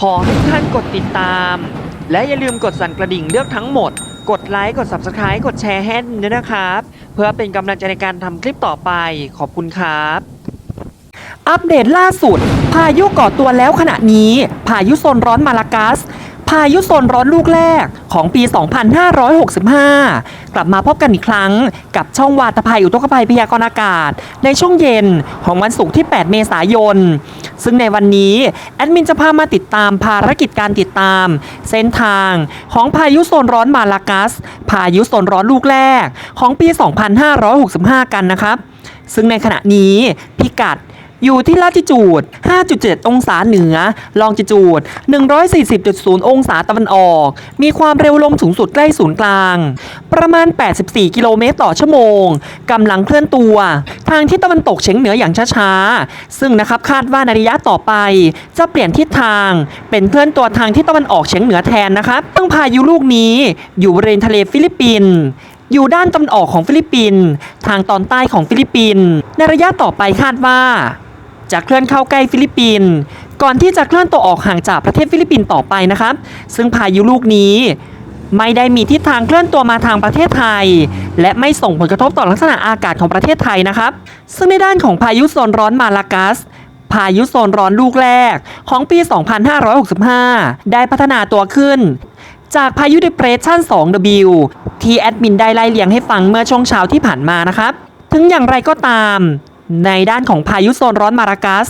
ขอให้ท่านกดติดตาม และอย่าลืมกดสั่นกระดิ่งเลือกทั้งหมด กดไลค์ กด Subscribe กดแชร์ให้ด้วยนะครับ เพื่อเป็นกำลังใจในการทำคลิปต่อไป ขอบคุณครับ อัปเดตล่าสุด พายุก่อตัวแล้วขณะนี้ พายุโซนร้อนมาลากัส พายุโซนร้อนลูกแรกของปี 2565 กลับมาพบกันอีกครั้งกับช่องวาตภัยอุทกภัยพยากรณ์อากาศ ในช่วงเย็นของวันศุกร์ที่ 8 เมษายน ซึ่งในวันนี้ แอดมินจะพามาติดตามภารกิจการติดตาม เส้นทางของพายุโซนร้อนมาลากัส พายุโซนร้อนลูกแรกของปี 2565 กันนะครับ ซึ่งในขณะนี้พิกัด อยู่ที่ลาติจูด 5.7 องศาเหนือ ลองจิจูด 140.0 องศาตะวันออก มีความเร็วลมสูงสุดใกล้ศูนย์กลาง ประมาณ 84 กิโลเมตรต่อชั่วโมง กำลังเคลื่อนตัว ทางที่ตะวันตกเฉียงเหนืออย่างช้าๆ ซึ่งนะครับคาดว่าในระยะต่อไป จะเปลี่ยนทิศทาง เป็นเคลื่อนตัวทางที่ตะวันออกเฉียงเหนือแทนนะครับตั้งพายุลูกนี้ อยู่บริเวณทะเลฟิลิปปินส์อยู่ด้านตะวันออกของฟิลิปปินส์ทางตอนใต้ของฟิลิปปินส์ในระยะต่อไปคาดว่า จะเคลื่อนเข้าใกล้ฟิลิปปินส์ก่อนที่จะเคลื่อนตัวออกห่างจากประเทศฟิลิปปินส์ต่อไปนะครับ ซึ่งพายุลูกนี้ไม่ได้มีทิศทางเคลื่อนตัวมาทางประเทศไทย และไม่ส่งผลกระทบต่อลักษณะอากาศของประเทศไทยนะครับ ซึ่งในด้านของพายุโซนร้อนมาลากัส พายุโซนร้อนลูกแรกของปี 2565 ได้พัฒนาตัวขึ้น จากพายุ Depression 2W ที่แอดมินได้ไล่เลียงให้ฟังเมื่อช่วงเช้าที่ผ่านมานะครับ ถึงอย่างไรก็ตาม ในด้านของพายุโซนร้อนมารากัส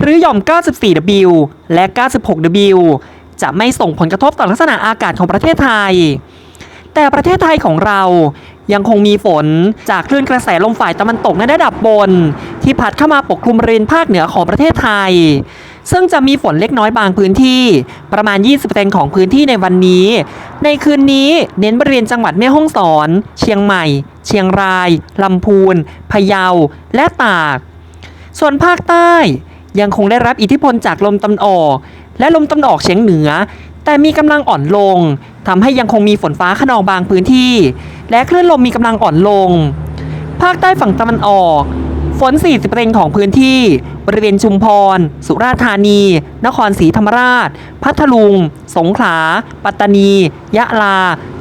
หรือหย่อม 94W และ 96W จะไม่ส่งผลกระทบต่อลักษณะอากาศของประเทศไทย แต่ประเทศไทยของเรายังคงมีฝนจากคลื่นกระแสลมฝ่ายตะวันตกในระดับบน ที่พัดเข้ามาปกคลุมบริเวณภาคเหนือของประเทศไทย ซึ่งจะมีฝนเล็กน้อยบางพื้นที่ ประมาณ 20%ของพื้นที่ในวันนี้ ในคืนนี้เน้นบริเวณจังหวัดแม่ฮ่องสอน เชียงใหม่ เชียงราย ลำพูน พะเยา และตาก ส่วนภาคใต้ยังคงได้รับอิทธิพลจากลมตะวันออก และลมตะวันออกเฉียงเหนือ แต่มีกำลังอ่อนลงทำให้ยังคงมีฝนฟ้าขนองบางพื้นที่ และคลื่นลมมีกำลังอ่อนลง ภาคใต้ฝั่งตะวันออก ฝน 40%ของพื้นที่ บริเวณชุมพร สุราษฎร์ธานี นครศรีธรรมราช พัทลุง สงขลา ปัตตานี ยะลา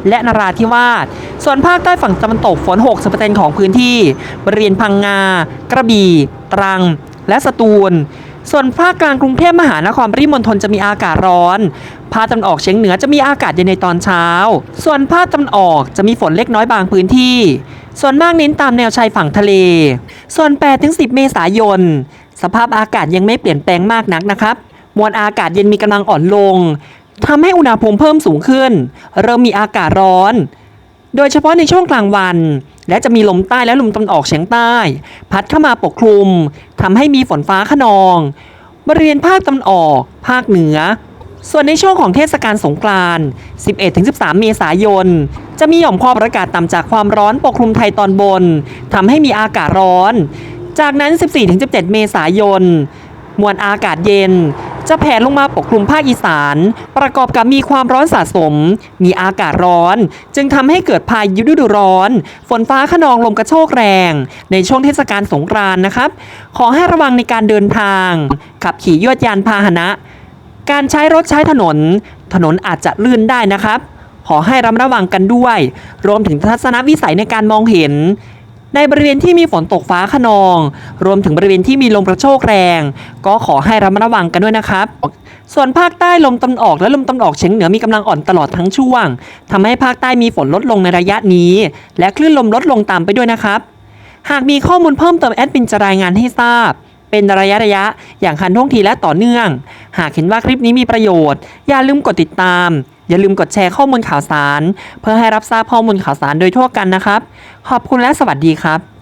และนราธิวาส ส่วนภาคใต้ฝั่งตะวันตกฝน 60%ของพื้นที่ บริเวณพังงา กระบี่ ตรัง และสตูล ส่วนภาคกลางกรุงเทพมหานครปริมณฑลจะมีอากาศร้อนภาคตะวันออกเฉียงเหนือจะมีอากาศเย็นในตอนเช้า ส่วนภาคตะวันออกจะมีฝนเล็กน้อยบางพื้นที่ ส่วนมากเน้นตามแนวชายฝั่งทะเล ส่วน 8-10 เมษายน สภาพอากาศยังไม่เปลี่ยนแปลงมากนักนะครับ มวลอากาศเย็นมีกำลังอ่อนลงทำให้อุณหภูมิเพิ่มสูงขึ้น เริ่มมีอากาศร้อน โดยเฉพาะในช่วงกลางวัน และจะมีลมใต้และลมตะวันออกเฉียงใต้ พัดเข้ามาปกคลุมทำให้มีฝนฟ้าขนอง บริเวณภาคตะวันออก ภาคเหนือ ส่วนในช่วงของเทศกาลสงกรานต์11-13 เมษายน จะมีหย่อมความอากาศต่ำจากความร้อนปกคลุมไทยตอนบนทำให้มีอากาศร้อน จากนั้น 14-17 เมษายน มวลอากาศเย็น จะแผ่ลงมาปกคลุมภาคอีสาน ประกอบกับมีความร้อนสะสม มีอากาศร้อน จึงทำให้เกิดพายุฤดูร้อน ฝนฟ้าขนองลมกระโชกแรง ในช่วงเทศกาลสงกรานต์นะครับ ขอให้ระวังในการเดินทาง ขับขี่ยวดยานพาหนะ การใช้รถใช้ถนน ถนนอาจจะลื่นได้นะครับ ขอให้ระมัดระวังกันด้วย รวมถึงทัศนวิสัยในการมองเห็น ในบริเวณที่มีฝนตกฟ้าขนอง รวมถึงบริเวณที่มีลมกระโชกแรง ก็ขอให้ระมัดระวังกันด้วยนะครับ ส่วนภาคใต้ลมตะวันออกและลมตะวันออกเฉียงเหนือมีกำลังอ่อนตลอดทั้งช่วงทำให้ภาคใต้มีฝนลดลงในระยะนี้ และคลื่นลมลดลงตามไปด้วยนะครับ หากมีข้อมูลเพิ่มเติมแอดมินจะรายงานให้ทราบเป็นระยะระยะ อย่างคันท่วงทีและต่อเนื่อง หากเห็นว่าคลิปนี้มีประโยชน์ อย่าลืมกดติดตาม อย่าลืมกดแชร์ข้อมูลข่าวสาร เพื่อให้รับทราบข้อมูลข่าวสารโดยทั่วกันนะครับ ขอบคุณและสวัสดีครับ